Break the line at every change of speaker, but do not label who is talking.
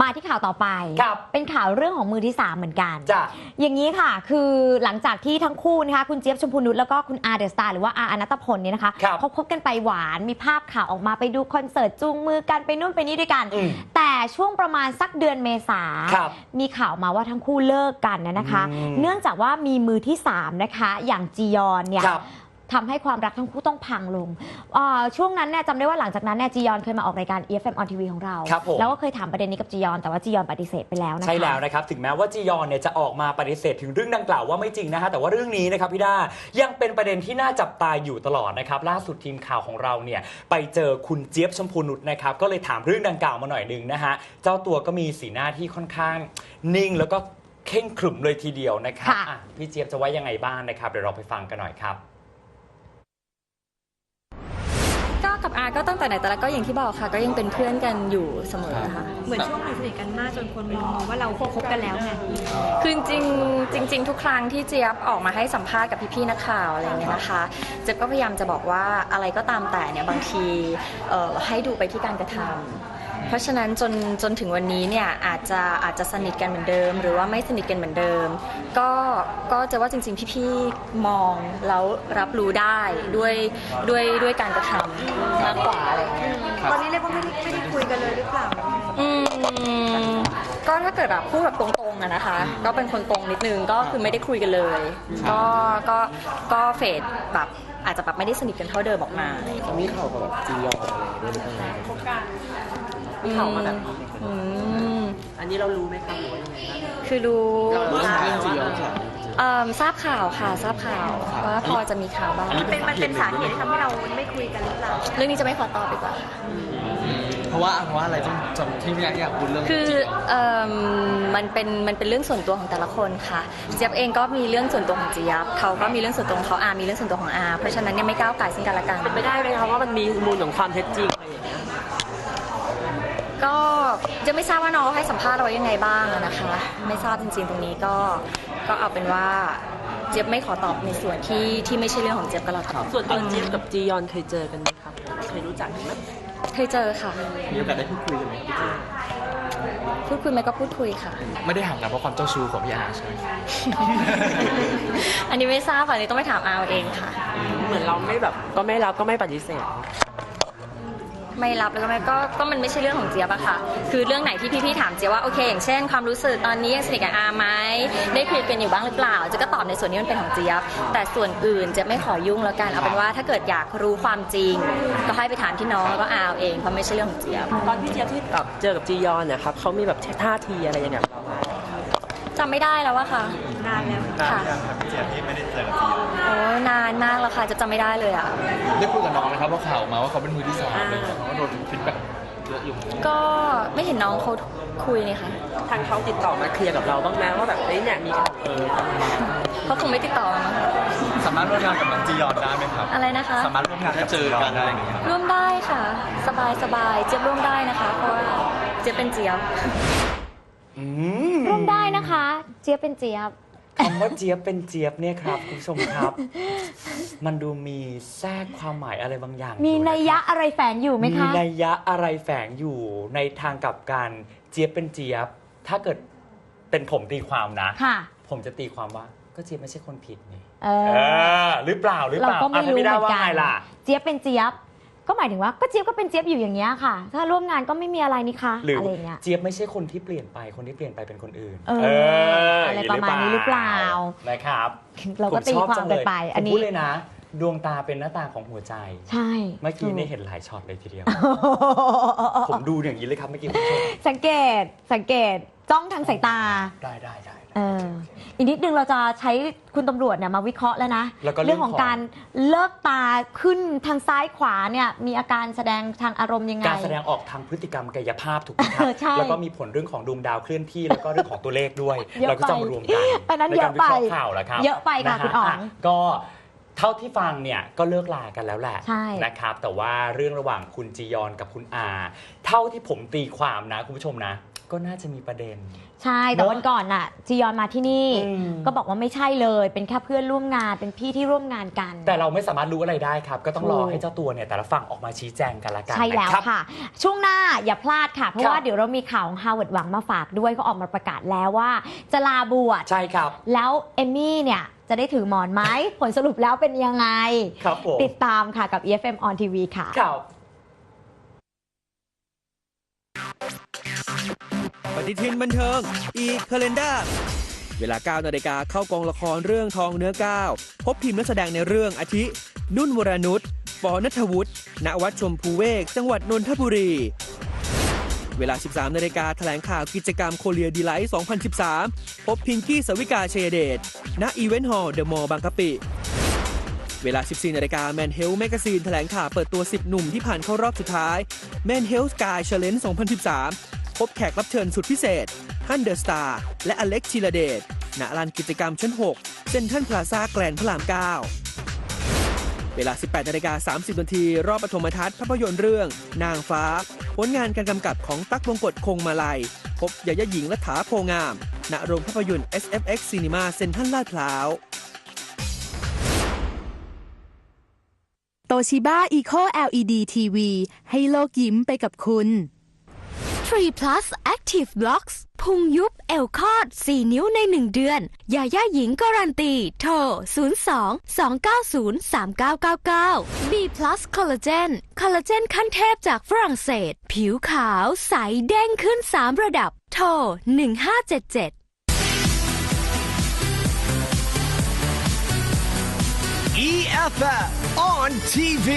มาที่ข่าวต่อไป
ครับ
เป็นข่าวเรื่องของมือที่ 3 เหมือนกัน
จ้ะ
อย่างนี้ค่ะ คือหลังจากที่ทั้งคู่นะคะ คุณเจี๊ยบชมพูนุชแล้วก็คุณอาเดอะสตาร์หรือว่าอาอนัตพลเนี่ยนะคะ
ครับ
เขาคบกันไปหวาน มีภาพข่าวออกมาไปดูคอนเสิร์ตจูงมือกันไปนู่นไปนี่ด้วยกัน
อืม
แต่ช่วงประมาณสักเดือนเมษา
ครับ
มีข่าวมาว่าทั้งคู่เลิกกันนะคะ
อืม
เนื่องจากว่ามีมือที่ 3 นะคะ อย่างจียอนเนี่ย
ครับ
ทำให้ความรักทั้งคู่ต้องพังลงอ่าช่วงนั้นเนี่ยจำได้ว่าหลังจากนั้นเนี่ยจียอนเคยมาออกรายการ EFM on TV ของเรา
ครับผม
แล้วก็เคยถามประเด็นนี้กับจียอนแต่ว่าจียอนปฏิเสธไปแล้วนะคะ
ใช่แล้วนะครับ ถึงแม้ว่าจียอนเนี่ยจะออกมาปฏิเสธถึงเรื่องดังกล่าวว่าไม่จริงนะฮะแต่ว่าเรื่องนี้นะครับพี่ด้ายังเป็นประเด็นที่น่าจับตาอยู่ตลอดนะครับล่าสุดทีมข่าวของเราเนี่ยไปเจอคุณเจี๊ยบชมพูนุชนะครับก็เลยถามเรื่องดังกล่าวมาหน่อยหนึงนะฮะเจ้าตัวก็มีสีหน้าที่ค่อนข้างนิ่งแล้วก็เข่งขรึมเลยทีเดียวนะครับ
ค่ะ
อะพี่เจี๊ยบจะว่ายังไงบ้างนะครับเดี๋ยวเราไปฟังกันหน่อยครับ
ก็กับอาก็ตั้งแต่ไหนแต่ไรก็อย่างที่บอกค่ะ ก็ยังเป็นเพื่อนกันอยู่เสมอค่ะ
เหมือนช่วงหนึ่งสนิทกันมากจนคนมองว่าเราคบกันแล้วไง
คือจริงๆจริง ๆ ทุกครั้งที่เจี๊ยบออกมาให้สัมภาษณ์กับพี่ๆนักข่าวอะไรอย่างเงี้ยนะคะเจี๊ยบก็พยายามจะบอกว่าอะไรก็ตามแต่เนี่ยบางทีเอ่อให้ดูไปที่การกระทำ เพราะฉะนั้นจนจนถึงวันนี้เนี่ยอาจจะอาจจะสนิทกันเหมือนเดิม หรือว่าไม่สนิทกันเหมือนเดิม ก็ก็จะว่าจริง ๆ พี่ๆมองแล้วรับรู้ได้ด้วยด้วยด้วยการกระทำมากกว่าอะไรอย่างเงี้ย
ตอนนี้เรียกว่าไม่ได้ไม่ได้คุยกันเลยหรือเปล่า
อืมก็ถ้าเกิดแบบพูดแบบตรงๆอะนะคะ ก็เป็นคนตรงนิดนึงก็คือไม่ได้คุยกันเลย ก็ก็ก็เฟดแบบ อาจจะแบบไม่ได้สนิทกันเท่าเดิมออกมาอะไรอย่างเงี้ย
มีข่าวกับแบบจียอนอะไรด้วยหรือเปล่า
มีข่าวมาแบบอืม
อันนี้เรารู้ไหมคะหรือว่ายังไงบ้าง
คือรู้
เรื่องจียอนค่ะ
เอิ่มทราบข่าวค่ะทราบข่าวว่าพอจะมีข่าวบ้าง
เป็นมันเป็นสาเหตุที่ทำให้เราไม่คุยกันหรือเปล่า
เรื่องนี้จะไม่ขอตอบดีกว่า
เพราะว่าเพราะว่าอะไรต้องจำที่ไม่อยากอยากพูดเรื่อง
คือเอิ่มมันเป็นมันเป็นเรื่องส่วนตัวของแต่ละคนค่ะเจี๊ยบเองก็มีเรื่องส่วนตัวของเจี๊ยบเขาก็มีเรื่องส่วนตัวของเขาอามีเรื่องส่วนตัวของอาเพราะฉะนั้นเนี่ยไม่ก้าวไก่ายซึ่งกันและกัน
เป็นไปได้ไหมคะว่ามันมีมูลของความเท็จจริงอะไรอย่างเงี้ย
ก็จะไม่ทราบว่าน้องเขาให้สัมภาษณ์เราไว้ยังไงบ้างอะนะคะ ไม่ทราบจริงๆตรงนี้ก็ก็เอาเป็นว่าเจี๊ยบไม่ขอตอบในส่วนที่ที่ไม่ใช่เรื่องของเจี๊ยบก็แล้วกัน
ส่วนตัวเจี๊ยบกับจียอนเคยเจอกันไหมครับเคยรู้จักกันไหม
เคยเจอค่ะ
มีโอกาสได้พูดคุยกันไหมพี่เจ
พูดคุยไหมก็พูดคุยค่ะ
ไม่ได้ห่างกันเพราะความเจ้าชู้ของพี่อาใช่ไหม
อันนี้ไม่ทราบค่ะอันนี้ต้องไปถามอาเอาเองค่ะ
เหมือนเราไม่แบบก็ไม่รับก็ไม่ปฏิเสธ
ไม่รับแล้วก็ไม่ก็ก็มันไม่ใช่เรื่องของเจี๊ยบอะค่ะ คือเรื่องไหนที่พี่ๆถามเจี๊ยบว่าโอเคอย่างเช่น ความรู้สึกตอนนี้ยังสนิทกับอาไหมได้คุยกันอยู่บ้างหรือเปล่าเจะก็ตอบในส่วนนี้มันเป็นของเจี๊ยบ แต่ส่วนอื่นเจะไม่ขอยุ่งแล้วกันเอาเป็นว่าถ้าเกิดอยากรู้ความจริง ก็ให้ไปถามที่น้องแล้วก็อาเอาเองเพราะไม่ใช่เรื่องของเจี๊ยบ
ตอนที่เจี๊ยบที่แบบเจอกับจียอนเนี่ยครับเขามีแบบท่าทีอะไรอย่างเงี้ยกับเราไหม
จำไม่ได้แล้วอะค่ะ
นานแล้ว
ค่ะโอ้นานมากแล้วค่ะจะจำไม่ได้เลยอะ
ได้คุยกับน้องไหมครับว่าข่าวมาว่าเขาเป็นมือที่สามเลยเพราะว่าโดนฟีดแบ็กเยอะอยู่
ก็ไม่เห็นน้องเขาคุยเลยค่ะ
ทางเขาติดต่อมาเคลียร์กับเราบ้างไหมว่าแบบเฮ้ยเนี่ยมีข่าวเออ
เขาคงไม่ติดต่อมามั้งคะ
สามารถร่วมงานกับน้องจียอนได้ไหมครับ
อะไรนะคะ
สามารถร่วมงานกับเจอกันอะไรอย่างเงี้ยครับ
ร่วมได้ค่ะ สบายสบายเจี๊ยบร่วมได้นะคะ เพราะว่าเจี๊ยบเป็นเจี๊ยบ
อืม
ร่วมได้นะคะ เจี๊ยบเป็นเจี๊ยบ
คำว่าเจี๊ยบเป็นเจี๊ยบเนี่ยครับคุณผู้ชมครับ มันดูมีแทรกความหมายอะไรบางอย่าง
มี
อ
นัยยะอะไรแฝงอยู่ไหม
มี
คะ
นัยยะอะไรแฝงอยู่ในทางกลับการเจี๊ยบเป็นเจี๊ยบ ถ้าเกิดเป็นผมตีความนะ
ค่ะ
ผมจะตีความว่าก็เจี๊ยบไม่ใช่คนผิดนี่
เอ
เอ
อ
อหรือเปล่าหรือ
เรา
เปล่า
ก็ไม่
อะถ้า
รู้
ไม่
เห
ได้
มือน
ว่า
กั
ไง
น
ล่ะ
เจี๊ยบเป็นเจี๊ยบ ก็หมายถึงว่าก็เจี๊ยบก็เป็นเจี๊ยบอยู่อย่างเงี้ยค่ะ ถ้าร่วมงานก็ไม่มีอะไรนี่คะ
หรือ
อะไรอย่างเงี้ย
เจี๊ยบไม่ใช่คนที่เปลี่ยนไปคนที่เปลี่ยนไปเป็นคนอื่น
เอออะไรประมาณนี้หรือเปล่า
นะครับ
เราก็ตีความกันไป อัน
ผม
นี้
พูดเลยนะ ดวงตาเป็นหน้าตาของหัวใจ
ใช่
เมื่อกี้
ถู
เนี่ยเห็นหลายช็อตเลยทีเดียว ผมดูอย่างนี้เลยครับเมื่อกี้คุณผู้ชม
สังเกตสังเกตจ้องทางสายตา
ได้ได้ได้
เอออีกนิดนึงเราจะใช้คุณตำรวจเนี่ยมาวิเคราะห์แล้วนะ
แล้วก็เรื่
เรื่
อ
องง
ข
ข
อ
องงการเลิกตาขึ้นทางซ้ายขวาเนี่ยมีอาการแสดงทางอารมณ์ยังไง
การแสดงออกทางพฤติกรรมกายภาพถูกไหมครั
เออใช่
แล้วก็มีผลเรื่องของดวงดาวเคลื่อนที่ แล้วก็เรื่องของตัวเลขด้วย
เยอะ
เราก็จะ
ไป
มารวมกัน
อันนั้น
ใน
เย
การ
อะ
วิ
ไป
เคราะห์ข่าวแล้วครับ
เยอะไปค่ะ
นฮ
คุณอ๋อง
ก็เท่าที่ฟังเนี่ยก็เลิกลากันแล้วแหละ
ใช่
นะครับ แต่ว่าเรื่องระหว่างคุณจียอนกับคุณอา เท่าที่ผมตีความนะคุณผู้ชมนะ ก็น่าจะมีประเด็น
ใช่ แต่
เนอะ
วันก่อนน่ะจียอนมาที่นี่
อืม
ก็บอกว่าไม่ใช่เลย เป็นแค่เพื่อนร่วมงาน เป็นพี่ที่ร่วมงานกัน
แต่เราไม่สามารถรู้อะไรได้ครับ ก็ต้องรอ
ถูก
ให้เจ้าตัวเนี่ยแต่ละฝั่งออกมาชี้แจงกันละกัน
ใช่แล้ว
นะครับ
ค่ะ ช่วงหน้าอย่าพลาดค่ะ เพราะ
ครับ
ว่าเดี๋ยวเรามีข่าวของฮาวเวิร์ดหวังมาฝากด้วยก็ออกมาประกาศแล้วว่า จะลาบวช
ใช่ครับ
แล้วเอมมี่เนี่ย จะได้ถือหมอนไหม ผลสรุปแล้วเป็นยังไง
ครับผม
ติดตามค่ะกับ EFM on TV ค่ะ
ครับ
ปฏิทินบันเทิง อีคเลนดาเวลา 9 นาฬิกาเข้ากองละครเรื่องทองเนื้อก้าวพบทีมนักแสดงในเรื่องอาทิ นุ่นวรนุชปอนัทวุฒิณวัดชมพูเวก จังหวัดนนทบุรี เวลา 13 นาฬิกาแถลงข่าวกิจกรรมโคเรียดีไลท์ 2013 พบพิงกี้สวิกาเชยเดตณอีเวนต์ฮอลล์เดอะมอลล์บางกะปิเวลา 14 นาฬิกาแมนเฮลแมกซีนแถลงข่าวเปิดตัว 10 หนุ่มที่ผ่านเข้ารอบสุดท้ายแมนเฮลสกายเชลเลน2013 พบแขกรับเชิญสุดพิเศษฮันเดอร์สตาร์และอเล็กชิลเดตณลานกิจกรรมชั้น 6 เซ็นทรัลพลาซ่าแกรนพระราม 9 เวลา 18นาฬิกา30นาทีรอบปฐมทัศน์ภาพยนตร์เรื่อง นางฟ้า ผลงานการกำกับของตั๊กบงกฎคงมาลัย พบยายาหญิงและถาโพงาม ณ โรงภาพยนตร์ SFX Cinema เซ็นทรัลลาดพร้าว
โตชิบ้า Eco LED TV ให้โลกยิ้มไปกับคุณ 3 plus Active Blocks พุงยุบเอวคอด 4 นิ้วใน 1 เดือนยาย่าหญิงการันตี โทร 02 290 3999 B plus Collagen คอลลาเจนขั้นเทพจากฝรั่งเศส ผิวขาว ใส เด้งขึ้น 3 ระดับ โทร 1577
EFF on TV.